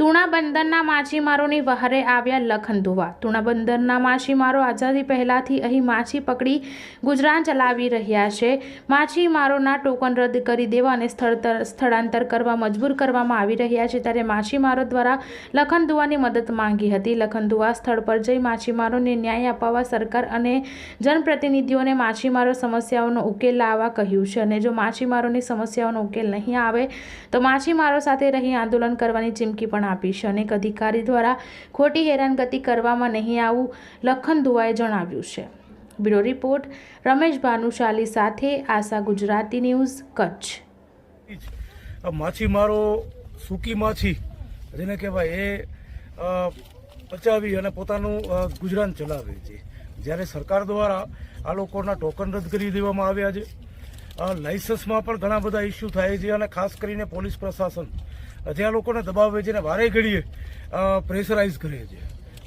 તુણા બંદરના માછીમારોની વહારે આવ્યા લખનધુવા તુણા બંદરના માછીમારો આઝાદી પહેલાંથી અહીં માછી પકડી ગુજરાન ચલાવી રહ્યા છે. માછીમારોના ટોકન રદ કરી દેવા અને સ્થળતર સ્થળાંતર કરવા મજબૂર કરવામાં આવી રહ્યા છે ત્યારે માછીમારો દ્વારા લખનધુવાની મદદ માંગી હતી. લખનધુવા સ્થળ પર જઈ માછીમારોને ન્યાય અપાવવા સરકાર અને જનપ્રતિનિધિઓને માછીમારો સમસ્યાઓનો ઉકેલ લાવવા કહ્યું છે અને જો માછીમારોની સમસ્યાઓનો ઉકેલ નહીં આવે તો માછીમારો સાથે રહી આંદોલન કરવાની ચીમકી પણ આપી છે અનેક અધિકારી દ્વારા ખોટી હેરાનગતિ કરવામાં નહીં આવું લખન દુઆએ જણાવ્યું છે. બ્યુરો રિપોર્ટ, રમેશ ભાનુશાલી સાથે આશા ગુજરાતી ન્યૂઝ, કચ્છ. માછીમારો સૂકી માછી જેને કહેવાય એ પચાવી અને પોતાનું ગુજરાન ચલાવે છે. જ્યારે સરકાર દ્વારા આ લોકોના ટોકન રદ કરી દેવામાં આવ્યા છે. લાઇસન્સમાં પણ ઘણા બધા ઇસ્યુ થાય છે અને ખાસ કરીને પોલીસ પ્રશાસન. જે આ લોકોને દબાવે છે અને વારે ઘડીએ પ્રેશરાઇઝ કરે છે.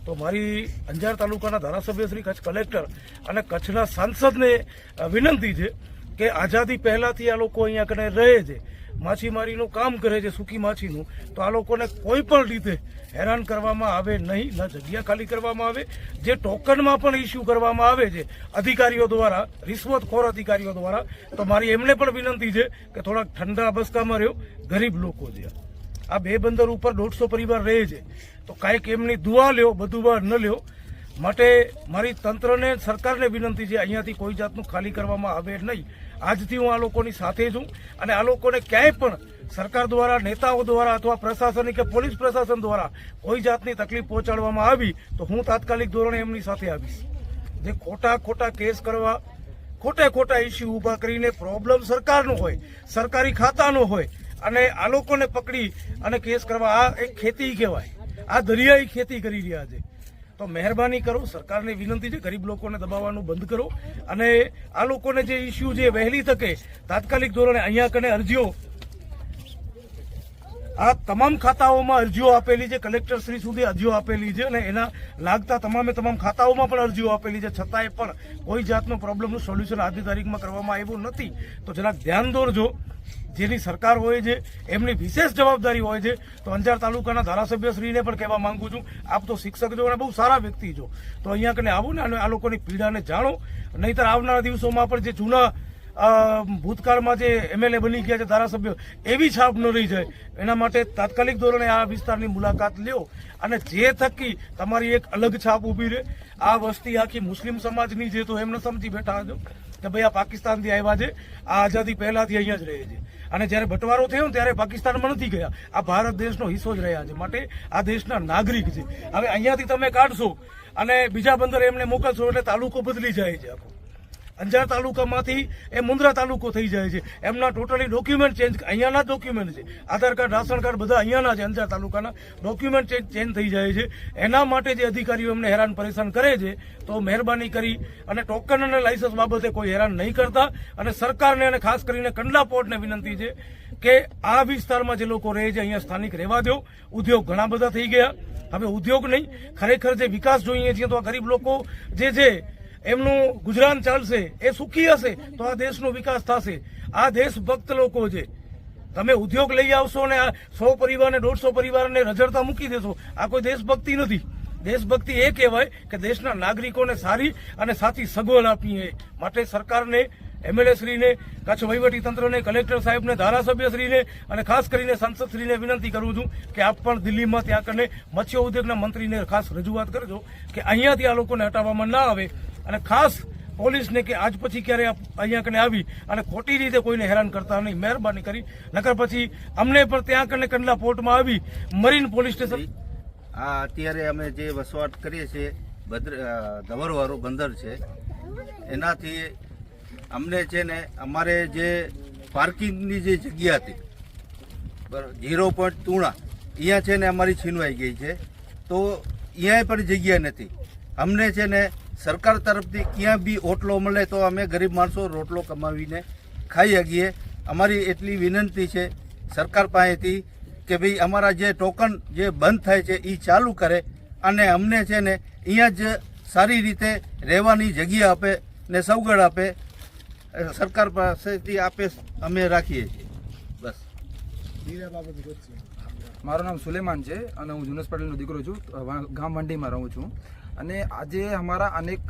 તો મારી અંજાર તાલુકાના ધારાસભ્ય શ્રી કચ્છ કલેક્ટર અને કચ્છના સાંસદને વિનંતી છે કે આઝાદી પહેલાંથી આ લોકો અહીંયા કને રહે છે. માછીમારીનું કામ કરે છે સૂકી માછીનું. તો આ લોકોને કોઈ પણ રીતે હેરાન કરવામાં આવે નહીં, ના જગ્યા ખાલી કરવામાં આવે, જે ટોકનમાં પણ ઇસ્યુ કરવામાં આવે છે, અધિકારીઓ દ્વારા, રિશ્વતખોર અધિકારીઓ દ્વારા, તો મારી એમને પણ વિનંતી છે કે થોડાક ઠંડા અબસ્કામાં રહ્યો. ગરીબ લોકો છે. આ બે બંદર ઉપર દોઢસો પરિવાર રહે છે. તો કાંઈક એમની દુઆ લ્યો, બધું બહાર ન લ્યો. માટે મારી તંત્રને, સરકારને વિનંતી છે, અહીંયાથી કોઈ જાતનું ખાલી કરવામાં આવે નહીં. આજથી હું આ લોકોની સાથે છું અને આ લોકોને ક્યાંય પણ સરકાર દ્વારા, નેતાઓ દ્વારા અથવા પ્રશાસનિક કે પોલીસ પ્રશાસન દ્વારા કોઈ જાતની તકલીફ પહોંચાડવામાં આવી તો હું તાત્કાલિક ધોરણે એમની સાથે આવીશ. જે ખોટા ખોટા કેસ કરવા, ખોટા ખોટા ઇસ્યુ ઊભા કરીને પ્રોબ્લેમ સરકારનો હોય, સરકારી ખાતાનો હોય અને આ લોકોને પકડી અને કેસ કરવા આ એક ખેતી કહેવાય. આ દરિયાઈ ખેતી કરી રહ્યા છે. તો મહેરબાની કરો, સરકારને વિનંતી છે, ગરીબ લોકોને દબાવવાનું બંધ કરો અને આ લોકોને જે ઇસ્યુ છે વહેલી તકે તાત્કાલિક ધોરણે અહીંયા કને અરજીઓ આ તમામ ખાતાઓમાં અરજીઓ આપેલી છે કલેક્ટર શ્રી સુધી અરજીઓ આપેલી છે અને એના લાગતા તમામે તમામ ખાતાઓમાં પણ અરજીઓ આપેલી છે. છતાંય પણ કોઈ જાતનો પ્રોબ્લેમનું સોલ્યુશન આજની તારીખમાં કરવામાં આવ્યું નથી. તો જરાક ધ્યાન દોરજો. જેની સરકાર હોય છે, એમની વિશેષ જવાબદારી હોય છે, તો અંજાર તાલુકાના ધારાસભ્યશ્રીને પણ કહેવા માંગુ છું. આપ તો શિક્ષક છો અને બહુ સારા વ્યક્તિ છો. તો અહીંયા કને આવો ને આ લોકોની પીડાને જાણો. નહીતર આવનારા દિવસોમાં પણ જે જૂના ભૂતકાળમાં જે એમએલએ બની ગયા છે, ધારાસભ્ય, એવી છાપ ન રહી જાય. એના માટે તાત્કાલિક ધોરણે આ વિસ્તારની મુલાકાત લ્યો અને જે થકી તમારી એક અલગ છાપ ઊભી રહે. આ વસ્તી આખી મુસ્લિમ સમાજની જે તો એમને સમજી બેઠા છો કે ભાઈ આ પાકિસ્તાનથી આવ્યા છે, આ આઝાદી પહેલાથી અહીંયા જ રહે છે. અને જ્યારે બટવારો થયો ત્યારે પાકિસ્તાનમાં નથી ગયા. આ ભારત દેશનો હિસ્સો જ રહ્યા છે. માટે આ દેશના નાગરિક છે. હવે અહીંયાથી તમે કાઢશો અને બીજા બંદર એમને મોકલશો એટલે તાલુકો બદલી જાય છે આખો. અંજાર તાલુકામાંથી એ મુન્દ્રા તાલુકો થઈ જાય છે. એમના ટોટલી ડોક્યુમેન્ટ ચેન્જ, અહીંયાના ડોક્યુમેન્ટ છે. આધાર કાર્ડ, રાશન કાર્ડ બધા અહીંયાના છે અંજાર તાલુકાના. ડોક્યુમેન્ટ ચેન્જ થઈ જાય છે. એના માટે જે અધિકારીઓ એમને હેરાન પરેશાન કરે છે, તો મહેરબાની કરી અને ટોકન અને લાયસન્સ બાબતે કોઈ હેરાન નહીં કરતા. અને સરકારને અને ખાસ કરીને કંડલા પોર્ટને વિનંતી છે કે આ વિસ્તારમાં જે લોકો રહે છે, અહીંયા સ્થાનિક રહેવા દો. ઉદ્યોગ ઘણા બધા થઈ ગયા. હવે ઉદ્યોગ નહીં, ખરેખર જે વિકાસ જોઈએ છીએ તો આ ગરીબ લોકો જે છે એમનું ગુજરાન ચાલશે, એ સુખી હશે, તો આ દેશનો વિકાસ થશે. આ દેશભક્ત લોકો છે. તમે ઉદ્યોગ લઈ આવશો ને આ સો પરિવારને, દોઢસો પરિવારને રજડતા મૂકી દેશો. આ કોઈ દેશભક્તિ નથી. દેશભક્તિ એ કહેવાય કે દેશના નાગરિકોને સારી અને સાચી સગવડ આપીએ માટે સરકારને, એમએલએ શ્રીને, કચ્છ વહીવટી તંત્રને કલેક્ટર સાહેબને ધારાસભ્ય શ્રીને અને ખાસ કરીને સાંસદ શ્રીને વિનંતી કરું છું કે આપ પણ દિલ્હીમાં ત્યાં કને મત્સ્ય ઉદ્યોગના મંત્રીને ખાસ રજૂઆત કરજો કે અહીંયાથી આ લોકોને હટાવવામાં ના આવે. અને ખાસ પોલીસને કે આજ પછી ક્યારે અહીંયા કને આવી અને ખોટી રીતે કોઈને હેરાન કરતા નહીં. મહેરબાની કરી. નકર પછી અમને પણ ત્યાં કને કંડલા પોર્ટમાં આવી મરીન પોલીસ સ્ટેશન. આ અત્યારે અમે જે વસવાટ કરીએ છીએ, ભદ્ર ધવરવાળું બંદર છે, એનાથી અમને છે ને અમારે જે પાર્કિંગની જે જગ્યા હતી ઝીરો પોઈન્ટ તુણા અહીંયા છે ને અમારી છીનવાઈ ગઈ છે. તો અહીંયા પણ જગ્યા નથી. અમને છે ને સરકાર તરફથી ક્યાં બી ઓટલો મળે તો અમે ગરીબ માણસો રોટલો કમાવીને ખાઈ શકીએ. અમારી એટલી વિનંતી છે સરકાર પાસેથી કે ભાઈ અમારા જે ટોકન જે બંધ થાય છે એ ચાલુ કરે અને અમને છે ને અહીંયા જ સારી રીતે રહેવાની જગ્યા આપે ને સવગડ આપે. સરકાર પાસેથી આપે અમે રાખીએ છીએ. બસ. મારું નામ સુલેમાન છે અને હું જુનસ પટેલનો દીકરો છું. ગામ વંડીમાં રહું છું. અને આજે અમારા અનેક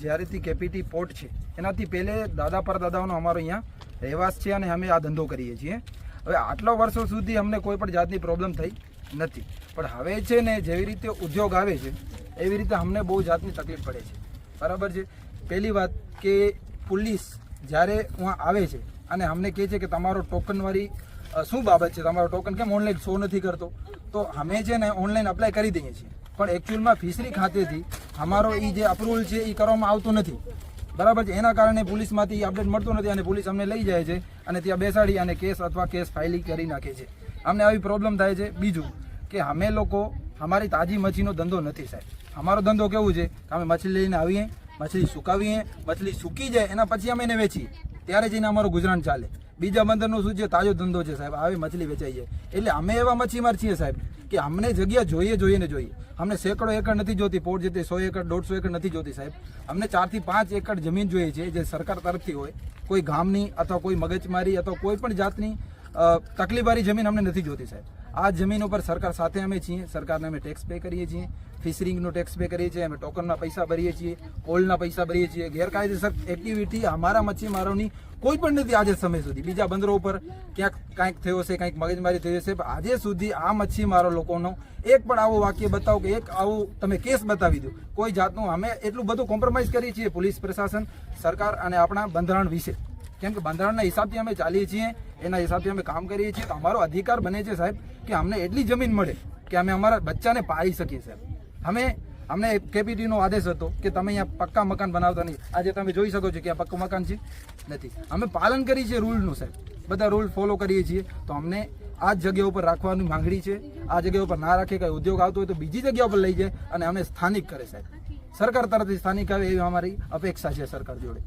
જ્યારેથી કેપીટી પોર્ટ છે. એનાથી પહેલે દાદા પરદાદાઓનો અમારો અહીંયા રહેવાસ છે અને અમે આ ધંધો કરીએ છીએ. હવે આટલા વર્ષો સુધી અમને કોઈ પણ જાતની પ્રોબ્લેમ થઈ નથી. પણ હવે છે ને જેવી રીતે ઉદ્યોગ આવે છે, એવી રીતે અમને બહુ જાતની તકલીફ પડે છે. બરાબર છે? પહેલી વાત કે પોલીસ જ્યારે ત્યાં આવે છે અને અમને કહે છે કે તમારો ટોકનવાળી શું બાબત છે? તમારો ટોકન કેમ ઓનલાઈન શો નથી કરતો? તો અમે છે ને ઓનલાઈન અપ્લાય કરી દઈએ છીએ. પણ એકચ્યુઅલમાં ફિશરી ખાતેથી અમારો એ જે અપ્રુવલ છે એ કરવામાં આવતો નથી. બરાબર છે? એના કારણે પોલીસમાંથી અપડેટ મળતો નથી અને પોલીસ અમને લઈ જાય છે અને ત્યાં બેસાડી અને કેસ અથવા કેસ ફાઇલિંગ કરી નાખે છે. અમને આવી પ્રોબ્લેમ થાય છે. બીજું કે અમે લોકો, અમારી તાજી મચ્છીનો ધંધો નથી સાહેબ. અમારો ધંધો કેવું છે? કે અમે મછલી લઈને આવીએ મછલી સુકાવીએ મછલી સૂકી જાય, એના પછી અમે એને વેચીએ. ત્યારે જઈને અમારું ગુજરાન ચાલે. બીજા બંદરનો શું છે? તાજો ધંધો છે સાહેબ. આવી મછલી વેચાઈ જાય. એટલે અમે એવા મચ્છીમાર છીએ સાહેબ કે અમને જગ્યા જોઈએ જોઈએ ને જોઈએ. અમને સેંકડો એકર નથી જોતી પોર્ટ જેથી સો એકર, દોઢસો એકર નથી જોતી સાહેબ. અમને ચારથી પાંચ એકર જમીન જોઈએ છે, જે સરકાર તરફથી હોય. કોઈ ગામની અથવા કોઈ મગજમારી અથવા કોઈ પણ જાતની તકલીફવાળી જમીન અમને નથી જોતી સાહેબ. આ જમીન ઉપર સરકાર સાથે અમે છીએ, સરકારને અમે ટેક્સ પે કરીએ છીએ ફિશરિંગનો ટેક્સ પે કરીએ છીએ, અમે ટોકનના પૈસા ભરીએ છીએ ઓલના પૈસા ભરીએ છીએ, ગેરકાયદેસર એક્ટિવિટી અમારા મચ્છીમારોની કોઈ પણ નથી આજે સમય સુધી. બીજા બંદરો ઉપર ક્યાંક કાંઈક થયો છે કાંઈક મગજમારી થયો હશે આજે સુધી આ મચ્છીમારો લોકોનો એક પણ આવો વાક્ય બતાવો કે એક આવું તમે કેસ બતાવી દો. કોઈ જાતનું અમે એટલું બધું કોમ્પ્રોમાઇઝ કરીએ છીએ, પોલીસ પ્રશાસન, સરકાર અને આપણા બંધારણ વિશે. કેમ કે બંધારણના હિસાબથી અમે ચાલીએ છીએ, એના હિસાબથી અમે કામ કરીએ છીએ. તો અમારો અધિકાર બને છે સાહેબ કે અમને એટલી જમીન મળે કે અમે અમારા બચ્ચાને પાળી શકીએ સાહેબ. અમે, અમને કેપીટીનો આદેશ હતો કે તમે અહીંયા પક્કા મકાન બનાવતા નહીં. આજે તમે જોઈ શકો છો કે આ પક્કું મકાન છે. નથી. અમે પાલન કરીએ છીએ રૂલનું સાહેબ. બધા રૂલ ફોલો કરીએ છીએ. તો અમને આ જ જગ્યા ઉપર રાખવાની માંગણી છે. આ જગ્યા ઉપર ના રાખે કંઈ ઉદ્યોગ આવતો હોય તો બીજી જગ્યા ઉપર લઈ જાય અને અમે સ્થાનિક કરે સાહેબ. સરકાર તરફથી સ્થાનિક આવે એવી અમારી અપેક્ષા છે સરકાર જોડે.